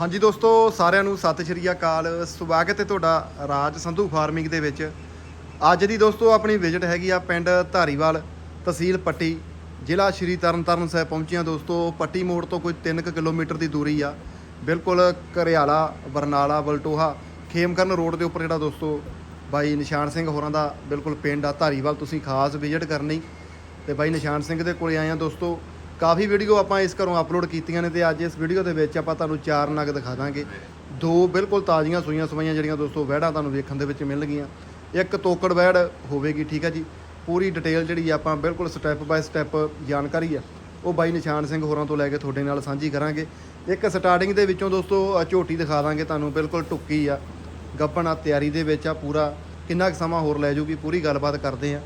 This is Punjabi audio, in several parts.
ਹਾਂਜੀ ਦੋਸਤੋ, ਸਾਰਿਆਂ ਨੂੰ ਸਤਿ ਸ਼੍ਰੀ ਅਕਾਲ। ਸਵਾਗਤ ਹੈ ਤੁਹਾਡਾ ਰਾਜ ਸੰਧੂ ਫਾਰਮਿੰਗ ਦੇ ਵਿੱਚ। ਅੱਜ ਦੀ ਦੋਸਤੋ, ਆਪਣੀ ਵਿਜ਼ਿਟ ਹੈਗੀ ਆ ਪਿੰਡ ਧਾਰੀਵਾਲ, ਤਹਿਸੀਲ ਪੱਟੀ, ਜ਼ਿਲ੍ਹਾ ਸ਼੍ਰੀ ਤਰਨਤਾਰਨ ਸਾਹਿਬ ਪਹੁੰਚੇ ਦੋਸਤੋ। ਪੱਟੀ ਮੋੜ ਤੋਂ ਕੋਈ 3 ਕਿਲੋਮੀਟਰ ਦੀ ਦੂਰੀ ਆ। ਬਿਲਕੁਲ ਘਰਿਆਲਾ, ਬਰਨਾਲਾ, ਬਲਟੋਹਾ, ਖੇਮਕਰਨ ਰੋਡ ਦੇ ਉੱਪਰ ਜਿਹੜਾ ਦੋਸਤੋ ਬਾਈ ਨਿਸ਼ਾਨ ਸਿੰਘ ਹੋਰਾਂ ਦਾ ਬਿਲਕੁਲ ਪਿੰਡ ਆ ਧਾਰੀਵਾਲ। ਤੁਸੀਂ ਖਾਸ ਵਿਜ਼ਿਟ ਕਰਨੀ ਤੇ ਬਾਈ ਨਿਸ਼ਾਨ ਸਿੰਘ ਦੇ ਕੋਲੇ ਆਏ ਆ ਦੋਸਤੋ। ਕਾਫੀ ਵੀਡੀਓ ਆਪਾਂ ਇਸ ਘਰੋਂ ਅਪਲੋਡ ਕੀਤੀਆਂ ਨੇ ਤੇ ਅੱਜ ਇਸ ਵੀਡੀਓ ਦੇ ਵਿੱਚ ਆਪਾਂ ਤੁਹਾਨੂੰ ਚਾਰ ਨਗ ਦਿਖਾ ਦਾਂਗੇ। ਦੋ ਬਿਲਕੁਲ ਤਾਜ਼ੀਆਂ ਸੂਈਆਂ ਸਵਾਈਆਂ ਜਿਹੜੀਆਂ ਦੋਸਤੋ ਵਹਿੜਾਂ ਤੁਹਾਨੂੰ ਵੇਖਣ ਦੇ ਵਿੱਚ ਮਿਲਣਗੀਆਂ ਇੱਕ ਤੋਕੜ ਵਹਿੜ ਹੋਵੇਗੀ, ਠੀਕ ਹੈ ਜੀ। ਪੂਰੀ ਡਿਟੇਲ ਜਿਹੜੀ ਆਪਾਂ ਬਿਲਕੁਲ ਸਟੈਪ ਬਾਏ ਸਟੈਪ ਜਾਣਕਾਰੀ ਆ। ਉਹ ਬਾਈ ਨਿਸ਼ਾਨ ਸਿੰਘ ਹੋਰਾਂ ਤੋਂ ਲੈ ਕੇ ਤੁਹਾਡੇ ਨਾਲ ਸਾਂਝੀ ਕਰਾਂਗੇ। ਇੱਕ ਸਟਾਰਟਿੰਗ ਦੇ ਵਿੱਚੋਂ ਦੋਸਤੋ ਝੋਟੀ ਦਿਖਾ ਦਾਂਗੇ ਤੁਹਾਨੂੰ, ਬਿਲਕੁਲ ਟੁੱਕੀ ਆ। ਗੱਪਣਾ ਤਿਆਰੀ ਦੇ ਵਿੱਚ ਆ ਪੂਰਾ। ਕਿੰਨਾ ਕੁ ਸਮਾਂ ਹੋਰ ਲੈ ਜੂਗੀ ਪੂਰੀ ਗੱਲਬਾਤ ਕਰਦੇ ਆ।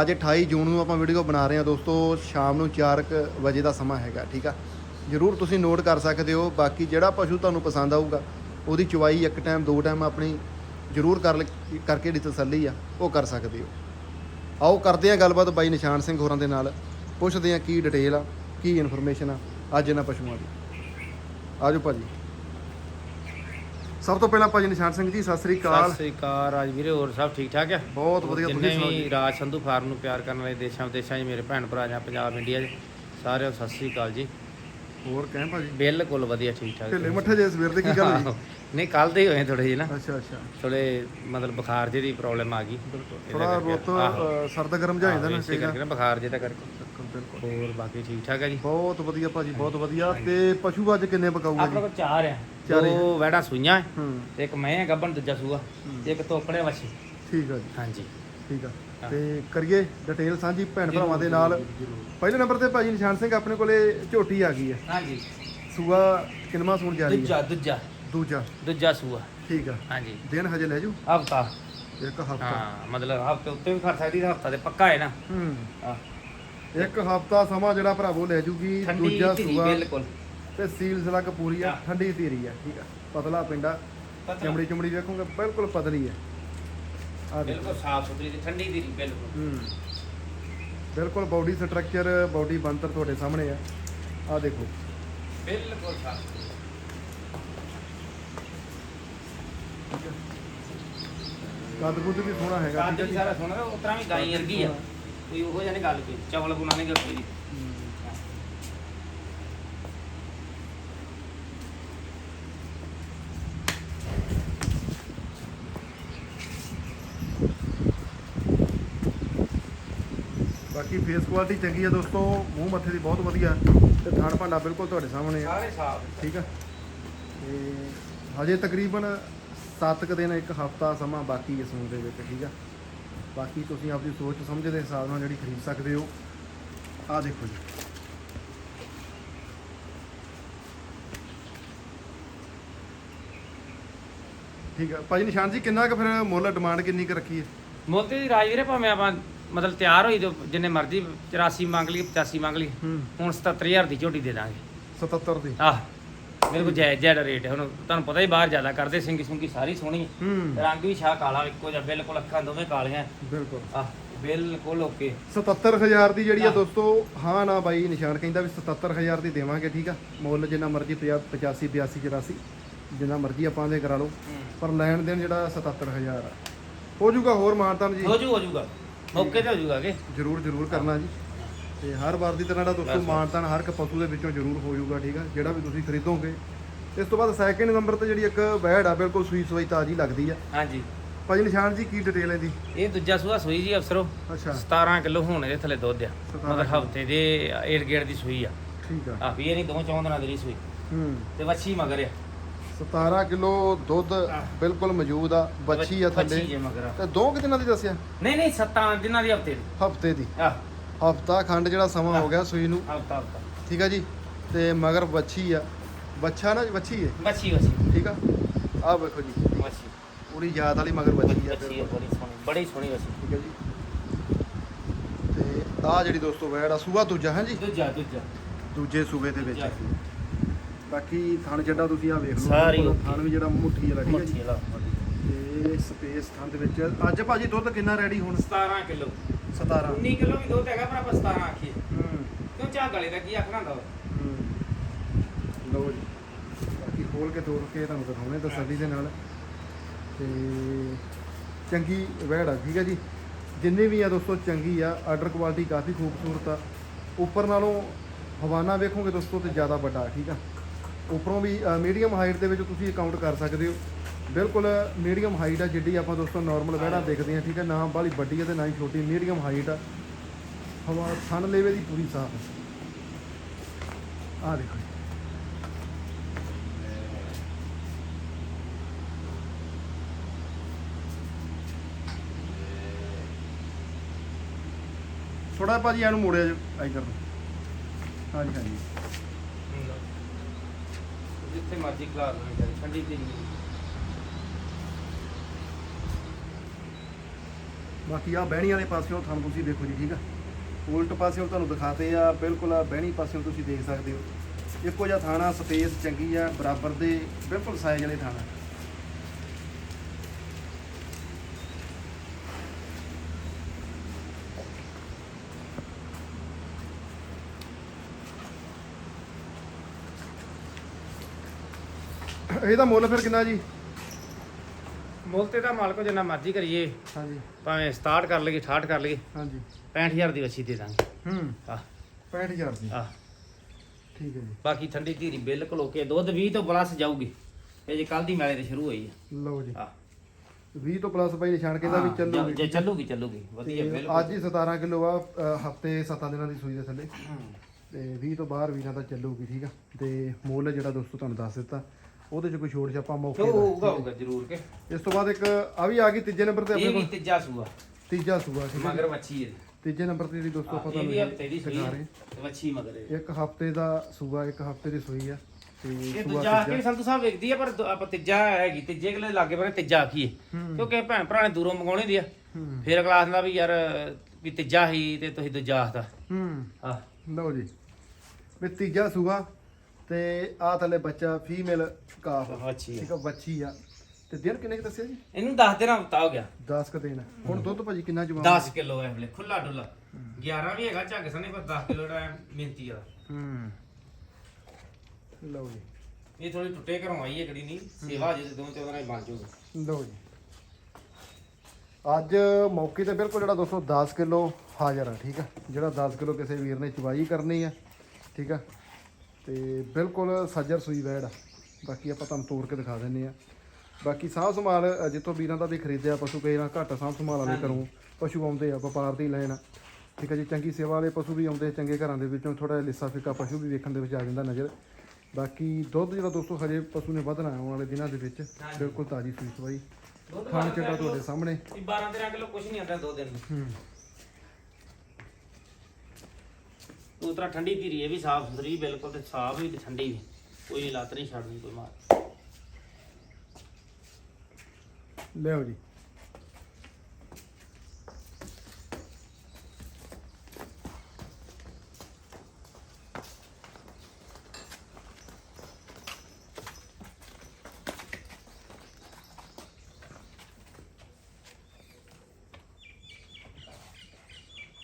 ਅੱਜ 28 ਜੂਨ ਨੂੰ ਆਪਾਂ ਵੀਡੀਓ ਬਣਾ ਰਹੇ ਹਾਂ ਦੋਸਤੋ, ਸ਼ਾਮ ਨੂੰ 4 ਵਜੇ ਦਾ ਸਮਾਂ ਹੈਗਾ, ਠੀਕ ਆ? ਜਰੂਰ ਤੁਸੀਂ ਨੋਟ ਕਰ ਸਕਦੇ ਹੋ, ਬਾਕੀ ਜਿਹੜਾ ਪਸ਼ੂ ਤੁਹਾਨੂੰ ਪਸੰਦ ਆਊਗਾ, ਉਹਦੀ ਚੁਵਾਈ ਇੱਕ ਟਾਈਮ ਦੋ ਟਾਈਮ ਆਪਣੀ ਜਰੂਰ ਕਰ ਕਰਕੇ ਜਿਹੜੀ ਤਸੱਲੀ ਆ, ਉਹ ਕਰ ਸਕਦੇ ਹੋ। ਆਓ ਕਰਦੇ ਹਾਂ ਗੱਲਬਾਤ ਬਾਈ ਨਿਸ਼ਾਨ ਸਿੰਘ ਹੋਰਾਂ ਦੇ ਨਾਲ, ਪੁੱਛਦੇ ਹਾਂ ਕੀ ਡਿਟੇਲ ਆ, ਕੀ ਇਨਫੋਰਮੇਸ਼ਨ ਆ ਅੱਜ ਇਹਨਾਂ ਪਸ਼ੂਆਂ ਦੀ। ਆਜੋ ਭਾਜੀ। ਸਭ ਤੋਂ ਪਹਿਲਾਂ ਭਾਜੀ ਨਿਸ਼ਾਨ ਸਿੰਘ ਜੀ ਸਤਿ ਸ੍ਰੀ ਅਕਾਲ। ਸਤਿ ਸ੍ਰੀ ਅਕਾਲ ਰਾਜ ਵੀਰੇ ਹੋਰ ਸਭ ਠੀਕ ਠਾਕ ਆ? ਬਹੁਤ ਵਧੀਆ ਤੁਸੀਂ ਸੁਣਾਓ ਜੀ? ਰਾਜ ਸੰਧੂ ਫਾਰਮ ਨੂੰ ਪਿਆਰ ਕਰਨ ਵਾਲੇ ਦੇਸ਼ਾਂ ਵਿਦੇਸ਼ਾਂ 'ਚ ਮੇਰੇ ਭੈਣ ਭਰਾ ਜਾਂ ਪੰਜਾਬ ਇੰਡੀਆ 'ਚ ਸਾਰਿਆਂ ਨੂੰ ਸਤਿ ਸ੍ਰੀ ਅਕਾਲ ਜੀ। ਹੋਰ ਕਹਿ ਭਾਜੀ? ਬਿਲਕੁਲ ਵਧੀਆ ਠੀਕ ਠਾਕ। ਢਿੱਲੇ ਮੱਠੇ ਜੇ ਸਵੇਰ ਦੇ ਕੀ ਗੱਲ ਹੋਈ ਨਹੀਂ ਕੱਲ ਦੇ ਹੀ ਹੋਏ ਥੋੜੇ ਜਿਹੇ ਨਾ। ਅੱਛਾ ਅੱਛਾ। ਥੋੜੇ ਮਤਲਬ ਬੁਖਾਰ ਜਿਹੀ ਦੀ ਪ੍ਰੋਬਲਮ ਆ ਗਈ। ਥੋੜਾ। ਰੁੱਤ ਸਰਦ ਗਰਮ ਜਿਹਾ ਹੋ ਜਾਂਦਾ ਨਾ ਇਸੇ ਕਰਕੇ। ਬੁਖਾਰ ਜਿਹਦਾ ਕਰਕੇ। ਬਿਲਕੁਲ ਹੋਰ ਬਾਕੀ ਠੀਕ ਠਾਕ ਆ ਜੀ? ਬਹੁਤ ਵਧੀਆ ਭਾਜੀ ਬਹੁਤ ਵਧੀਆ। ਤੇ ਪਸ਼ੂ ਅੱਜ ਕਿੰਨੇ ਆਪਣੇ ਜੀ? ਕੋਲ ਚਾਰ ਆ। ਚਾਰ। ਹੀ। ਦੋ ਵੈੜਾ ਸੂਈਆਂ ਹੈ, ਹੂੰ। ਤੇ ਇੱਕ ਮੈਂ ਗੱਬਣ ਦੂਜਾ ਸੂਆ। ਤੇ ਇੱਕ ਤੋਕੜੇ ਵਛੀ ਠੀਕ ਆ ਜੀ। ਹਾਂਜੀ। ਠੀਕ ਆ। ਹਾਂ। ਤੇ ਕਰੀਏ ਡਿਟੇਲ ਸਾਂਝੀ ਭੈਣ ਭਰਾਵਾਂ ਦੇ ਨਾਲ। ਪਹਿਲੇ ਨੰਬਰ ਤੇ ਭਾਜੀ ਨਿਸ਼ਾਨ ਸਿੰਘ ਆਪਣੇ ਕੋਲੇ ਝੋਟੀ ਆ ਗਈ ਹੈ ਹਾਂਜੀ। ਸੂਆ ਕਿੰਨਵਾਂ ਸੂਣ ਜਾ ਰਹੀ ਹੈ ਦੂਜਾ ਦੂਜਾ। ਦੂਜਾ। ਦੂਜਾ ਸੂਆ। ਠੀਕ ਆ। ਹਾਂਜੀ। ਦਿਨ ਹਜੇ ਲੈ ਜੂ? ਹਫਤਾ। ਇੱਕ ਹਫਤਾ। ਹਾਂ ਮਤਲਬ ਹਫ਼ਤੇ ਉੱਤੇ ਵੀ ਖੜ ਸਕਦੀ ਹਫਤਾ ਤੇ ਪੱਕਾ ਹੈ ਨਾ। ਹੂੰ। ਆਹ, ਇੱਕ ਹਫਤਾ ਸਮਾਂ ਜਿਹੜਾ ਭਰਾਵੋ ਲੈ ਜੂਗੀ ਠੰਡੀ ਦੂਜਾ ਧੀਰੀ ਸੂਆ। ਬਿਲਕੁਲ। ਤੇ ਸੀਲ ਸਲਕ ਪੂਰੀ ਆ। ਠੰਡੀ ਧੀਰੀ ਆ ਠੀਕ ਆ। ਪਤਲਾ ਪਿੰਡਾ ਚਮੜੀ ਚਮੜੀ ਵੇਖੋਗੇ ਬਿਲਕੁਲ ਪਤਲੀ ਆ। ਦੇਖੋ। ਬਿਲਕੁਲ ਸਾਫ਼ ਸੁਥਰੀ ਤੇ ਠੰਡੀ ਧੀਰੀ ਬਿਲਕੁਲ। ਹੂੰ। ਬਿਲਕੁਲ ਬਾਡੀ ਸਟਰਕਚਰ ਬਾਡੀ ਬੰਤਰ ਤੁਹਾਡੇ ਸਾਹਮਣੇ ਆ। ਆ ਦੇਖੋ। ਬਿਲਕੁਲ ਸਾਫ਼ ਕੱਦ ਕੁੱਦ ਵੀ ਸੋਹਣਾ ਹੈਗਾ ਕਾਦ ਵੀ ਸਾਰਾ ਸੋਹਣਾ ਉਸ ਤਰ੍ਹਾਂ ਵੀ ਗਾਈ ਵਰਗੀ ਆ। ਕੋਈ ਉਹੋ ਜਿਹੀ ਨੀ ਗੱਲ ਕੋਈ ਚਵਲ ਗੁਣਾ ਨਹੀਂ ਕੋਈ ਬਾਕੀ ਫੇਸ ਕੁਆਲਿਟੀ ਚੰਗੀ ਆ ਦੋਸਤੋ ਮੂੰਹ ਮੱਥੇ ਦੀ ਬਹੁਤ ਵਧੀਆ ਤੇ ਥਣ ਭਾਂਡਾ ਬਿਲਕੁਲ ਤੁਹਾਡੇ ਸਾਹਮਣੇ ਆ। ਸਾਰੇ ਸਾਫ਼ ਠੀਕ ਆ? ਤੇ ਹਜੇ ਤਕਰੀਬਨ 7 ਕੁ ਦਿਨ ਇੱਕ ਹਫਤਾ ਸਮਾਂ ਬਾਕੀ ਇਸ ਨੂੰ ਦੇ ਵਿੱਚ ਠੀਕ ਆ? ਬਾਕੀ ਤੁਸੀਂ ਆਪਣੀ ਸੋਚ ਸਮਝ ਦੇ ਹਿਸਾਬ ਨਾਲ ਜਿਹੜੀ ਖਰੀਦ ਸਕਦੇ ਹੋ। ਆ ਦੇਖੋ ਜੀ। ਠੀਕ ਆ। ਭਾਜੀ ਨਿਸ਼ਾਨ ਜੀ ਕਿੰਨਾ ਕੁ ਫਿਰ ਮੁੱਲ ਡਿਮਾਂਡ ਕਿੰਨੀ ਕੁ ਰੱਖੀ ਹੈ? ਮੋਤੀ ਦੀ ਰਾਜ ਵੀਰੇ ਭਾਵੇਂ ਆਪਾਂ ਮਤਲਬ ਤਿਆਰ ਹੋਈ ਜੋ ਜਿੰਨੇ ਮਰਜ਼ੀ 84 ਮੰਗ ਲਈ 85 ਮੰਗ ਲਈ ਹੂੰ। ਹੁਣ 77000 ਦੀ ਝੋਟੀ ਦੇ ਦਾਂਗੇ। 77 ਦੀ। ਆਹ ਮੇਰੇ ਕੋਲ ਜਾਇਜ਼ ਜਾਇਜ਼ ਰੇਟ ਹੈ। ਹੁਣ ਤੁਹਾਨੂੰ ਪਤਾ ਹੀ ਬਾਹਰ ਜ਼ਿਆਦਾ ਕਰਦੇ ਸਿੰਗੀ ਸੁੰਗੀ ਸਾਰੀ ਸੋਹਣੀ ਹੈ। ਰੰਗ ਵੀ ਸ਼ਾਹ ਕਾਲਾ ਇੱਕੋ ਜਿਹਾ ਬਿਲਕੁਲ ਅੱਖਾਂ ਦੋਵੇਂ ਕਾਲੀਆਂ ਬਿਲਕੁਲ। ਆਹ ਬਿਲਕੁਲ ਓਕੇ। 77000 ਦੀ ਜਿਹੜੀ ਆ। ਦੋਸਤੋ ਹਾਂ ਨਾ ਬਾਈ ਨਿਸ਼ਾਨ ਕਹਿੰਦਾ ਵੀ 77000 ਦੀ ਦੇਵਾਂਗੇ ਠੀਕ ਆ। ਮੁੱਲ ਜਿੰਨਾ ਮਰਜ਼ੀ 85 82 84 ਜਿੰਨਾ ਮਰਜ਼ੀ ਆਪਾਂ ਦੇ ਕਰਾ ਲਓ। ਪਰ ਲੈਣ ਦੇਣ ਜਿਹੜਾ 77000 ਆ। ਹੋ ਜਾਊਗਾ ਹੋਰ ਮਾਨਤਾਨ ਜੀ? ਹੋ ਜੂ ਹੋ ਜੂਗਾ। ਮੌਕੇ ਤੇ ਹੋ ਜੂਗਾ ਕਿ? ਜਰੂਰ ਜਰੂਰ ਕਰਨਾ ਜੀ। ਤੇ ਹਰ ਵਾਰ ਦੀ ਤਰ੍ਹਾਂ ਦਾ ਬਸ। ਮਾਨਤਾਨ ਹਰ ਇੱਕ ਪਸ਼ੂ ਦੇ ਵਿੱਚੋਂ ਜਰੂਰ ਹੋ ਜਾਊਗਾ ਠੀਕ ਆ? ਜਿਹੜਾ ਵੀ ਤੁਸੀਂ ਖਰੀਦੋਗੇ। ਇਸ ਤੋਂ ਬਾਅਦ ਸੈਕਿੰਡ ਨੰਬਰ ਤੇ ਜਿਹੜੀ ਇੱਕ ਵੈੜ ਆ ਬਿਲਕੁਲ ਸੂਈ ਸਵਾਈ ਤਾਜ਼ੀ ਲੱਗਦੀ ਆ। ਹਾਂਜੀ। ਭਾਜੀ ਨਿਸ਼ਾਨ ਜੀ ਕੀ ਡਿਟੇਲ ਹੈ ਦੀ ਇਹ ਦੂਜਾ ਸੂਆ ਸੂਈ ਜੀ ਅਫਸਰੋ। ਅੱਛਾ। 17 ਕਿਲੋ ਹੋਣੇ ਦੇ ਥੱਲੇ ਦੁੱਧ ਆ। 17 ਮਤਲਬ ਹਫ਼ਤੇ ਦੇ ਏਡ ਗੇੜ ਦੀ ਸੂਈ ਆ। ਠੀਕ ਆ। ਆ ਵੀ ਇਹ ਨਹੀਂ ਦੋ ਚੌਂ ਦਿਨਾਂ ਦੀ ਸੂਈ। ਹੂੰ। ਤੇ ਵੱਛੀ ਮਗਰ ਆ। 17 ਕਿਲੋ ਦੁੱਧ ਬਿਲਕੁਲ ਮੌਜੂਦ ਆ ਬੱਚੀ ਆ ਥੱਲੇ। ਜੇ ਮਗਰ। ਆ। ਤੇ ਦੋ ਕਿ ਦਿਨਾਂ ਦੀ ਦੱਸਿਆ? ਨਹੀਂ ਨਹੀਂ 7 ਦਿਨਾਂ ਦੀ ਹਫ਼ਤੇ ਦੀ। ਹਫ਼ਤੇ ਦੀ। ਆ ਹਫਤਾ ਖੰਡ ਜਿਹੜਾ ਸਮਾਂ ਹੋ ਗਿਆ ਸੂਈ ਨੂੰ। ਹਫਤਾ ਹਫਤਾ। ਠੀਕ ਆ ਜੀ? ਤੇ ਮਗਰ ਬੱਚੀ ਆ। ਬੱਚਾ ਨਾ ਬੱਚੀ ਹੈ ਵੱਛੀ ਵੱਛੀ ਠੀਕ ਆ? ਆ ਵੇਖੋ ਜੀ। ਵੱਛੀ ਪੂਰੀ ਯਾਦ ਵਾਲੀ ਮਗਰ ਬੱਚੀ ਆ ਆ, ਬੜੀ ਸੋਹਣੀ ਬੜੀ ਸੋਹਣੀ ਵੱਛੀ ਠੀਕ ਹੈ ਜੀ? ਤੇ ਆ ਜਿਹੜੀ ਦੋਸਤੋ ਵੈੜ ਆ ਸੂਆ ਦੂਜਾ ਹੈ ਜੀ? ਦੂਜਾ ਦੂਜਾ। ਦੂਜੇ ਸੂਬੇ ਦੇ ਵਿੱਚ। ਦੂਜਾ। ਬਾਕੀ ਥਣ ਚੱਡਾ ਤੁਸੀਂ ਆ ਵੇਖ ਲਓ ਸਾਰੀ। ਥਣ ਵੀ ਜਿਹੜਾ ਮੁੱਠੀ ਵਾਲਾ ਠੀਕ ਹੈ ਵਾਲਾ ਤੇ ਸਪੇਸ ਥਣ ਦੇ ਵਿੱਚ। ਅੱਜ ਭਾਜੀ ਦੁੱਧ ਕਿੰਨਾ ਰੈਡੀ ਹੁਣ? 17 ਕਿਲੋ। 17 19 ਕਿਲੋ ਵੀ ਦੁੱਧ ਹੈਗਾ ਪਰ ਆਪਾਂ 17 ਆਖੀਏ। ਹੂੰ। ਕਿਉਂ ਚਾਹ ਗਲੇ ਦਾ ਕੀ ਆਖਣਾ ਹੁੰਦਾ। ਲਓ ਜੀ। ਬਾਕੀ ਖੋਲ ਕੇ ਤੋੜ ਕੇ ਤੁਹਾਨੂੰ ਦਿਖਾਉਣੇ ਤਸੱਲੀ ਦੇ ਨਾਲ। ਤੇ ਚੰਗੀ ਵਹਿੜ ਆ ਠੀਕ ਹੈ ਜੀ? ਜਿੰਨੀ ਵੀ ਆ ਦੋਸਤੋ ਚੰਗੀ ਆ। ਆਰਡਰ ਕੁਆਲਿਟੀ ਕਾਫੀ ਖੂਬਸੂਰਤ ਆ। ਉੱਪਰ ਨਾਲੋਂ ਹਵਾਨਾ ਵੇਖੋਗੇ ਦੋਸਤੋ ਤੇ ਜ਼ਿਆਦਾ ਵੱਡਾ ਠੀਕ ਆ? ਉੱਪਰੋਂ ਵੀ ਮੀਡੀਅਮ ਹਾਈਟ ਦੇ ਵਿੱਚ ਤੁਸੀਂ ਅਕਾਊਂਟ ਕਰ ਸਕਦੇ ਹੋ। ਬਿਲਕੁਲ ਮੀਡੀਅਮ ਹਾਈਟ ਆ ਜਿੱਡੀ ਆਪਾਂ ਦੋਸਤੋ ਨਾਰਮਲ ਵਹਿੜਾ ਦੇਖਦੇ ਆ ਠੀਕ ਹੈ? ਨਾ ਬਾਹਲੀ ਵੱਡੀ ਆ ਤੇ ਨਾ ਹੀ ਛੋਟੀ। ਮੀਡੀਅਮ ਹਾਈਟ ਆ। ਹਵਾ ਥਣ ਲੇਵੇ ਦੀ ਪੂਰੀ ਸਾਫ਼ ਆ। ਦੇਖੋ। ਥੋੜਾ ਭਾਜੀ ਇਹਨੂੰ ਮੋੜਿਆ ਜੀ ਇੱਧਰ ਨੂੰ ਹਾਂਜੀ ਹਾਂਜੀ। ਜਿੱਥੇ ਮਰਜ਼ੀ ਖਲਾਰ ਲੈਣੀ ਚਾਹੀਦੀ ਠੰਡੀ ਤੇ ਨਹੀਂ। ਬਾਕੀ ਆ ਬਹਿਣੀ ਵਾਲੇ ਪਾਸਿਓਂ ਤੁਹਾਨੂੰ ਤੁਸੀਂ ਦੇਖੋ ਜੀ, ਠੀਕ ਆ? ਉਲਟ ਪਾਸਿਓਂ ਤੁਹਾਨੂੰ ਦਿਖਾਤੇ ਆ, ਬਿਲਕੁਲ ਆ ਬਹਿਣੀ ਪਾਸਿਓਂ ਤੁਸੀਂ ਦੇਖ ਸਕਦੇ ਹੋ। ਇੱਕੋ ਜਿਹਾ ਥਾਣਾ, ਸਪੇਸ ਚੰਗੀ ਆ, ਬਰਾਬਰ ਦੇ, ਬਿਲਕੁਲ ਸਾਈਜ਼ ਵਾਲੇ ਥਾਣਾ। ਇਹਦਾ ਮੁੱਲ ਫਿਰ ਕਿੰਨਾ ਜੀ? ਮੁੱਲ ਤੇ ਦਾ ਮਾਲਕੋ ਜਿੰਨਾ ਮਰਜ਼ੀ ਕਰੀਏ। ਹਾਂਜੀ। ਭਾਵੇਂ ਸਟਾਰਟ ਕਰ ਲਈਏ 68 ਕਰ ਲਈਏ। ਹਾਂਜੀ। 65000 ਦੀ ਵੱਛੀ ਦੇ ਦਾਂਗੇ। ਹੂੰ। ਆ 65000 ਦੀ। ਆ ਠੀਕ ਹੈ ਜੀ। ਬਾਕੀ ਠੰਡੀ ਧੀਰੀ ਬਿਲਕੁਲ ਓਕੇ ਦੁੱਧ 20 ਤੋਂ ਪਲੱਸ ਜਾਊਗੀ। ਇਹ ਜੇ ਕੱਲ ਦੀ ਮੈਲੇ ਤੇ ਸ਼ੁਰੂ ਹੋਈ ਆ ਲਓ ਜੀ। ਆ 20 ਤੋਂ ਪਲੱਸ ਬਾਈ ਨਿਸ਼ਾਨ ਕਹਿੰਦਾ ਵੀ ਚੱਲੂਗੀ। ਜੇ ਚੱਲੂਗੀ ਚੱਲੂਗੀ। ਵਧੀਆ ਬਿਲਕੁਲ। ਅੱਜ ਹੀ 17 ਕਿਲੋ ਆ ਹਫ਼ਤੇ 7 ਦਿਨਾਂ ਦੀ ਸੂਈ ਦੇ ਥੱਲੇ। ਤੇ 20 ਤੋਂ ਬਾਹਰ ਵੀਰਾਂ ਦਾ ਚੱਲੂਗੀ ਠੀਕ ਆ। ਤੇ ਮੁੱਲ ਜਿਹੜਾ ਦੋਸਤੋ ਤੁਹਾਨੂੰ ਦੱਸ ਦਿੱਤਾ ਉਹਦੇ ਚ ਕੋਈ ਛੋਟ ਛਾਪਾ ਮੌਕੇ ਦਾ। ਹੋਊਗਾ ਹੋਊਗਾ ਜ਼ਰੂਰ ਕੇ। ਇਸ ਤੋਂ ਬਾਅਦ ਇੱਕ ਆ ਵੀ ਆ ਗਈ ਤੀਜੇ ਨੰਬਰ ਤੇ ਇਹ ਆਪਣੇ ਵੀ ਕੋਲ। ਤੀਜਾ ਸੂਆ। ਤੀਜਾ ਸੂਆ ਠੀਕ ਹੈ। ਮਗਰ ਵੱਛੀ ਹੈ। ਤੀਜੇ ਨੰਬਰ ਤੇ ਜਿਹੜੀ ਦੋਸਤੋ ਆਪਾਂ ਇਹ ਵੀ ਤੁਹਾਨੂੰ ਹਫ਼ਤੇ ਦੀ ਸੂਈ ਦਿਖਾ ਹੈ। ਰਹੇ ਵੱਛੀ ਮਗਰ ਹੈ ਇੱਕ ਹਫ਼ਤੇ ਦਾ ਸੂਆ ਇੱਕ ਹਫ਼ਤੇ ਦੀ ਸੂਈ ਆ ਤੇ ਇਹ ਸੂਆ ਦੂਜਾ ਤੀਜਾ। ਕਿ ਸੰਤੂ ਸਾਹਿਬ ਵੇਖਦੀ ਆ ਪਰ ਦ- ਆਪਾਂ ਤੀਜਾ ਹੈਗੀ ਤੀਜੇ ਕਿਲੇ ਲਾਗੇ ਪਰ ਤੀਜਾ ਆਖੀਏ। ਹੂੰ। ਕਿਉਂਕਿ ਭੈਣ ਭਰਾ ਨੇ ਦੂਰੋਂ ਮੰਗਾਉਣੀ ਦੀ ਆ। ਫਿਰ ਅਗਲਾ ਆਖਦਾ ਵੀ ਯਾਰ ਵੀ ਤੀਜਾ ਹੀ ਤੇ ਤੁਸੀਂ ਦੂਜਾ ਆਖਦਾ। ਹੂੰ। ਲਓ ਜੀ। ਵੀ ਤੀਜਾ ਸੂਆ ਤੇ ਆ ਥੱਲੇ ਬੱਚਾ ਫੀਮੇਲ ਕਾਫ ਵੱਛੀ ਠੀਕ ਆ ਬੱਚੀ ਆ। ਤੇ ਦਿਨ ਕਿੰਨੇ ਕੁ ਦੱਸਿਆ ਜੀ? ਇਹਨੂੰ 10 ਦਿਨਾਂ ਬਤਾ ਹੋ ਗਿਆ। 10 ਕ ਦਿਨ। ਹੁਣ ਦੁੱਧ ਭਾਜੀ ਕਿੰਨਾ ਜਵਾਬ 10 ਕਿਲੋ ਹੈ ਹਲੇ ਖੁੱਲਾ ਡੁੱਲਾ 11 ਵੀ ਹੈਗਾ ਝੱਗ ਸਨੇ ਪਰ 10 ਕਿਲੋ ਦਾ ਮਿੰਤੀ ਆ। ਹੂੰ। ਲਓ ਜੀ। ਇਹ ਥੋੜੀ ਟੁੱਟੇ ਘਰੋਂ ਆਈ ਹੈ ਕਿਹੜੀ ਨਹੀਂ ਸੇਵਾ ਜੇ ਦੋ ਚੌਦਾਂ ਨਾਲ ਬਣ ਜਾਊਗਾ। ਲਓ ਜੀ। ਅੱਜ ਮੌਕੇ ਤੇ ਬਿਲਕੁਲ ਜਿਹੜਾ ਦੋਸਤੋ 10 ਕਿਲੋ ਹਾਜ਼ਰ ਆ ਠੀਕ ਆ। ਜਿਹੜਾ 10 ਕਿਲੋ ਕਿਸੇ ਵੀਰ ਨੇ ਚਵਾਈ ਕਰਨੀ ਆ ਠੀਕ ਆ। ਤੇ ਬਿਲਕੁਲ ਸੱਜਰ ਸੂਈ ਵੈੜ ਆ। ਬਾਕੀ ਆਪਾਂ ਤੁਹਾਨੂੰ ਤੋੜ ਕੇ ਦਿਖਾ ਦਿੰਨੇ ਆ ਬਾਕੀ ਸਾਹ ਸੰਭਾਲ ਅ, ਜਿੱਥੋਂ ਵੀਰਾਂ ਦਾ ਵੀ ਖਰੀਦਿਆ ਪਸ਼ੂ ਕਈ ਨਾ ਘੱਟ ਸਾਹ ਸੰਭਾਲ ਵਾਲੇ ਕਰੂੰ ਪਸ਼ੂ ਆਉਂਦੇ ਆ ਵਪਾਰ ਦੀ ਲੈਣ। ਠੀਕ ਆ ਜੀ ਚੰਗੀ ਸੇਵਾ ਵਾਲੇ ਪਸ਼ੂ ਵੀ ਆਉਂਦੇ ਚੰਗੇ ਘਰਾਂ ਦੇ ਵਿੱਚੋਂ ਥੋੜਾ ਜਿਹਾ ਲਿੱਸਾ ਫਿੱਕਾ ਪਸ਼ੂ ਵੀ ਵੇਖਣ ਦੇ ਵਿੱਚ ਆ ਜਾਂਦਾ ਨਜ਼ਰ। ਬਾਕੀ ਦੁੱਧ ਜਿਹੜਾ ਦੋਸਤੋ ਹਜੇ ਪਸ਼ੂ ਨੇ ਵਧਣਾ ਆਉਣ ਵਾਲੇ ਦਿਨਾਂ ਦੇ ਵਿੱਚ ਬਿਲਕੁਲ ਤਾਜ਼ੀ ਸੂਈ ਸਵਾਈ। ਖਾਣ ਚੱਡਾ ਤੁਹਾਡੇ ਸਾਹਮਣੇ। 12 13 ਕਿਲੋ ਕੁਝ ਨਹੀਂ ਆਉਂਦਾ ਦੋ ਦਿਨ ਨੂੰ। ਹੂੰ ਠੰਡੀ ਧੀਰੀ, ਇਹ ਵੀ ਸਾਫ਼ ਸੁਥਰੀ, ਬਿਲਕੁਲ ਤੇ ਸਾਫ਼ ਵੀ ਤੇ ਠੰਡੀ ਵੀ। ਕੋਈ ਲੱਤ ਨਹੀਂ ਛੱਡਦੀ, ਕੋਈ ਮਾਰ ਲਿਓ ਜੀ।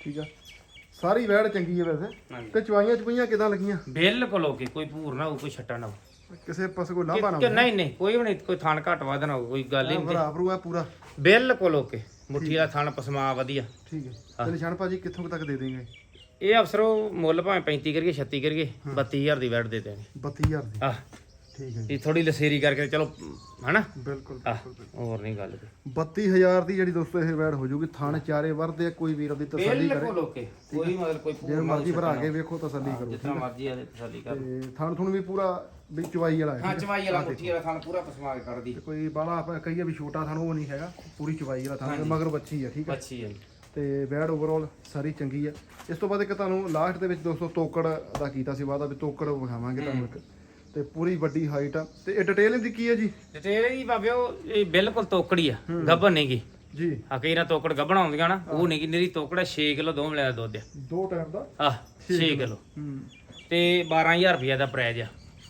ਠੀਕ ਆ। ਸਾਰੀ ਵੈੜ ਚੰਗੀ ਹੈ ਵੈਸੇ। ਤੇ ਚਵਾਈਆਂ ਚਪਈਆਂ ਕਿਦਾਂ ਲੱਗੀਆਂ? ਬਿਲਕੁਲ ਓਕੇ ਕੋਈ ਭੂਰ ਨਾ ਹੋ ਕੋਈ ਛੱਟਾ ਨਾ ਹੋ ਕਿਸੇ ਪਾਸੇ ਕੋਈ ਲਾਭਾ ਨਾ ਕਿ ਨਹੀਂ ਨਹੀਂ ਕੋਈ ਵੀ ਨਹੀਂ ਕੋਈ ਥਾਣ ਘੱਟ ਵੱਧ ਨਾ ਹੋ ਕੋਈ ਗੱਲ ਹੀ ਨਹੀਂ। ਭਰੂ ਆ ਪੂਰਾ। ਬਿਲਕੁਲ ਓਕੇ ਮੁੱਠੀ ਦਾ ਥਣ ਪਸਮਾ ਵਧੀਆ। ਠੀਕ ਹੈ। ਤੇ ਨਿਸ਼ਾਨ ਭਾਜੀ ਕਿੱਥੋਂ ਕੁ ਤੱਕ ਦੇ ਦੇਂਗੇ ਇਹ ਅਫਸਰੋ ਮੁੱਲ ਭਾਵੇਂ 35 ਕਰੀਏ 36 ਕਰੀਏ 32000 ਦੀ ਵੈਟ ਦੇ ਦੇਣਗੇ 32000 ਦੀ। ਆਹ। ਠੀਕ ਹੈ ਜੀ। ਇਹ ਥੋੜੀ ਲਸੇਰੀ ਕਰਕੇ ਚਲੋ ਹਨਾ? ਬਿਲਕੁਲ ਆਹ ਹੋਰ ਨਹੀਂ ਗੱਲ। ਕੋਈ 32000 ਦੀ ਜਿਹੜੀ ਦੋਸਤੋ ਇਹ ਵੈੜ ਹੋ ਜੂਗੀ ਥਾਣ ਚਾਰੇ ਵਰਦੇ ਆ, ਕੋਈ ਵੀਰ ਦੀ ਤਸੱਲੀ ਕਰੇ। ਬਿਲਕੁਲ ਓਕੇ ਕੋਈ ਮਤਲਬ ਕੋਈ ਜੇ ਮਰਜ਼ੀ ਭਰਾ ਕੇ ਵੇਖੋ ਤਸੱਲੀ ਕਰੋ ਜਿੱਦਾਂ ਮਰਜ਼ੀ ਆ ਤਸੱਲੀ ਕਰ। ਤੇ ਥਾਣ ਥੁਣ ਵੀ ਪੂਰਾ ਵੀ ਚਵਾਈ ਵਾਲਾ ਹੈ ਹਾਂ ਚਵਾਈ ਵਾਲਾ ਮੁੱਠੀ ਵਾਲਾ ਥਣ ਪੂਰਾ ਪਸਮਾ ਕੇ ਤੇ ਕੋਈ ਬਾਲਾ ਆਪਾਂ ਕਹੀਏ ਵੀ ਛੋਟਾ ਥਾਣ ਉਹ ਨਹੀਂ ਹੈਗਾ ਪੂਰੀ ਚਵਾਈ ਵਾਲਾ ਥਾਣ ਮਗਰ ਬੱਚੀ ਆ ਠੀਕ ਹੈ ਅੱਛੀ ਹੈ ਤੇ ਵੈੜ ਓਵਰਆਲ ਸਾਰੀ ਚੰਗੀ ਆ। ਇਸ ਤੋਂ ਬਾਅਦ ਇੱਕ ਤੁਹਾਨੂੰ ਲਾਸਟ ਦੇ ਵਿੱਚ ਦੋਸਤੋ ਤੋਕੜ ਦਾ ਕੀਤਾ ਸੀ ਵਾਦਾ ਵੀ ਤੋਕੜ ਵਿਖਾਵਾਂਗੇ ਤੁਹਾਨੂੰ ਇੱਕ। ਤੇ ਪੂਰੀ ਵੱਡੀ ਹਾਈਟ ਆ। ਤੇ ਇਹ ਡਿਟੇਲ ਇਹਦੀ ਕੀ ਹੈ ਜੀ? ਡਿਟੇਲ ਦੀ ਬਾਬਿਓ ਇਹ ਬਿਲਕੁਲ ਤੋਕੜੀ ਆ ਗੱਭਣ ਨਹੀਂਗੀ ਜੀ। ਆ ਕਈ ਨਾ ਤੋਕੜ ਗੱਭਣ ਆਉਂਦੀਆਂ ਨਾ ਉਹ ਨਹੀਂ ਨਿਰੀ ਤੋਕੜਾ 6 ਕਿਲੋ ਦੋ ਮਿਲਿਆ ਦੁੱਧ ਆ। ਦੋ ਟਾਈਮ ਦਾ? ਆਹ 6 ਕਿਲੋ। ਤੇ 12000 ਰੁਪਏ ਦਾ ਪ੍ਰਾਈਜ਼ ਆ।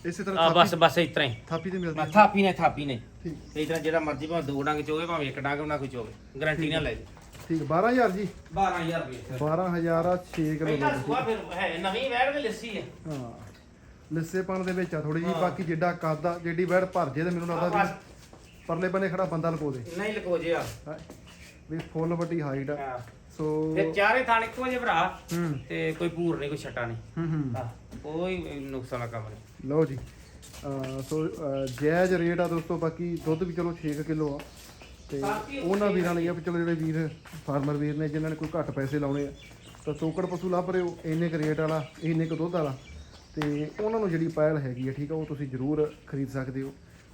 ਇਸੇ ਤਰ੍ਹਾਂ ਆ ਬਸ ਬਸ ਇਸ ਤਰ੍ਹਾਂ ਹੀ। ਥਾਪੀ ਤੇ ਮਿਲਦੀ ਥਾਪੀ ਨੇ ਥਾਪੀ ਨੇ। ਠੀਕ। ਇਸ ਤਰ੍ਹਾਂ ਜਿਹੜਾ ਮਰਜ਼ੀ ਭਾਵੇਂ ਦੋ ਡੰਗ ਚੋਵੇ ਭਾਵੇਂ ਇੱਕ ਡੰਗ ਨਾ ਕੋਈ ਚੋਵੇ ਗਾਰੰਟੀ ਨਾਲ ਲੈ ਜੀ ਠੀਕ 12000 ਜੀ? 12000 ਰੁਪਏ 12000 ਆ 6 ਕਿਲੋ ਸੂਆ ਫਿਰ ਹੈ ਨਵੀਂ ਵੈੜ ਦੀ ਲੱਸੀ ਹੈ ਹਾਂ। ਲਿੱਸੇਪਣ ਦੇ ਵਿੱਚ ਆ ਥੋੜੀ ਜੀ। ਬਾਕੀ ਜਿੱਡਾ ਕੱਦ ਆ ਜਿੱਡੀ ਵੈੜ ਭਰ ਜੇ ਤੇ ਮੈਨੂੰ ਲੱਗਦਾ ਵੀ ਪਰਲੇ ਬੰਨੇ ਖੜਾ ਬੰਦਾ ਲਕੋ ਦੇ। ਨਹੀਂ ਲਕੋ ਜਿਆ ਹੈਂ। ਵੀ ਫੁੱਲ ਵੱਡੀ ਹਾਈਟ ਆ। ਹਾਂ। ਸੋ ਤੇ ਚਾਰੇ ਥਾਣ ਇੱਕੋ ਜਿਹੇ ਭਰਾ। ਹੂੰ। ਤੇ ਕੋਈ ਭੂਰ ਨਹੀਂ ਕੋਈ ਛੱਟਾ ਨਹੀਂ। ਹੂੰ ਹੂੰ। ਹਾਂ ਕੋਈ ਨੁਕਸਾਨ ਦਾ ਕੰਮ ਨਹੀਂ। ਲਓ ਜੀ ਅਹ ਸੋ ਅਹ ਜਾਇਜ਼ ਰੇਟ ਆ ਦੋਸਤੋ ਬਾਕੀ ਦੁੱਧ ਵੀ ਚਲੋ 6 ਕਿਲੋ ਆ। ਤੇ ਬਾਕੀ ਉਹਨਾਂ ਵੀਰਾਂ ਲਈ ਆ ਵੀ ਚਲੋ ਜਿਹੜੇ ਵੀਰ ਫਾਰਮਰ ਵੀਰ ਨੇ ਜਿਨ੍ਹਾਂ ਨੇ ਕੋਈ ਘੱਟ ਪੈਸੇ ਲਾਉਣੇ ਆ। ਤਾਂ ਤੋਕੜ ਪਸ਼ੂ ਲੱਭ ਰਹੇ ਹੋ ਇੰਨੇ ਕੁ ਰੇਟ ਵਾਲਾ ਇੰਨੇ ਕੁ ਦੁੱਧ ਵਾਲਾ। ਤੇ ਉਹਨਾਂ ਨੂੰ ਜਿਹੜੀ ਪਾਇਲ ਹੈਗੀ ਆ ਠੀਕ ਆ ਉਹ ਤੁਸੀਂ ਜ਼ਰੂਰ ਖਰੀਦ ਸਕਦੇ ਹੋ।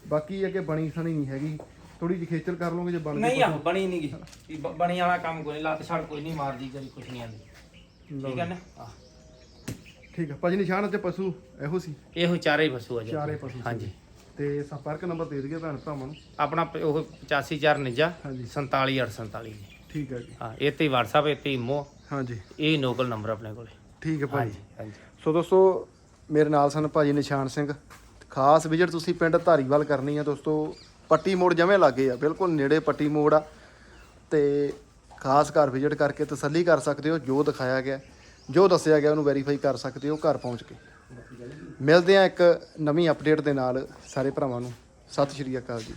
ਬਾਕੀ ਅੱਗੇ ਬਣੀ ਸਣੀ ਨਹੀਂ ਹੈਗੀ। ਥੋੜੀ ਜਿਹੀ ਖੇਚਲ ਕਰ ਲਓਗੇ ਜੇ ਬਣ ਨਹੀਂ ਆ ਬਣੀ ਨਹੀਂ ਗਈ ਬਣੀ ਵਾਲਾ ਕੰਮ ਕੋਈ ਨਹੀਂ ਲੱਤ ਛੜ ਕੋਈ ਨਹੀਂ ਮਾਰਦੀ ਕਦੀ ਕੁਛ ਨਹੀਂ ਆਂਦੀ ਠੀਕ ਹੈ ਨਾ? ਆਹ, ਠੀਕ ਆ ਭਾਜੀ ਨਿਸ਼ਾਨ ਅਤੇ ਪਸ਼ੂ ਇਹੋ ਸੀ? ਇਹੋ ਚਾਰੇ ਹੀ ਪਸ਼ੂ ਆ ਜੀ। ਚਾਰੇ ਪਸ਼ੂ ਸੀ। ਹਾਂਜੀ। ਤੇ ਸੰਪਰਕ ਨੰਬਰ ਦੇ ਦਈਏ ਭੈਣ ਭਰਾਵਾਂ ਨੂੰ। ਆਪਣਾ ਪ- ਉਹ 8549 ਹਾਂਜੀ। 47847 ਜੀ ਠੀਕ ਹੈ ਜੀ। ਹਾਂ ਇਹ ਤੇ WhatsApp ਇਹ ਤੇ ਇਮੋ ਹਾਂਜੀ। ਇਹ ਨੋਕਲ ਨੰਬਰ ਆਪਣੇ ਕੋਲੇ। ਠੀਕ ਹੈ ਭਾਜੀ। ਹਾਂਜੀ। ਸੋ ਦੋਸਤੋ ਮੇਰੇ ਨਾਲ ਸਨ ਭਾਜੀ ਨਿਸ਼ਾਨ ਸਿੰਘ। ਖਾਸ ਵਿਜ਼ਿਟ ਤੁਸੀਂ ਪਿੰਡ ਧਾਰੀਵਾਲ ਕਰਨੀ ਆ ਦੋਸਤੋ, ਪੱਟੀ ਮੋੜ ਜਮੇ ਲੱਗੇ ਆ, ਬਿਲਕੁਲ ਨੇੜੇ ਪੱਟੀ ਮੋੜ ਆ। ਤੇ ਖਾਸ ਘਰ ਵਿਜ਼ਿਟ ਕਰਕੇ ਤਸੱਲੀ ਕਰ ਸਕਦੇ ਹੋ, ਜੋ ਦਿਖਾਇਆ ਗਿਆ, ਜੋ ਦੱਸਿਆ ਗਿਆ ਉਹਨੂੰ ਵੈਰੀਫਾਈ ਕਰ ਸਕਦੇ ਹੋ ਘਰ ਪਹੁੰਚ ਕੇ। ਮਿਲਦੇ ਆ ਇੱਕ ਨਵੀਂ ਅਪਡੇਟ ਦੇ ਨਾਲ, ਸਾਰੇ ਭਰਾਵਾਂ ਨੂੰ। ਸਤਿ ਸ਼੍ਰੀ ਅਕਾਲ ਜੀ।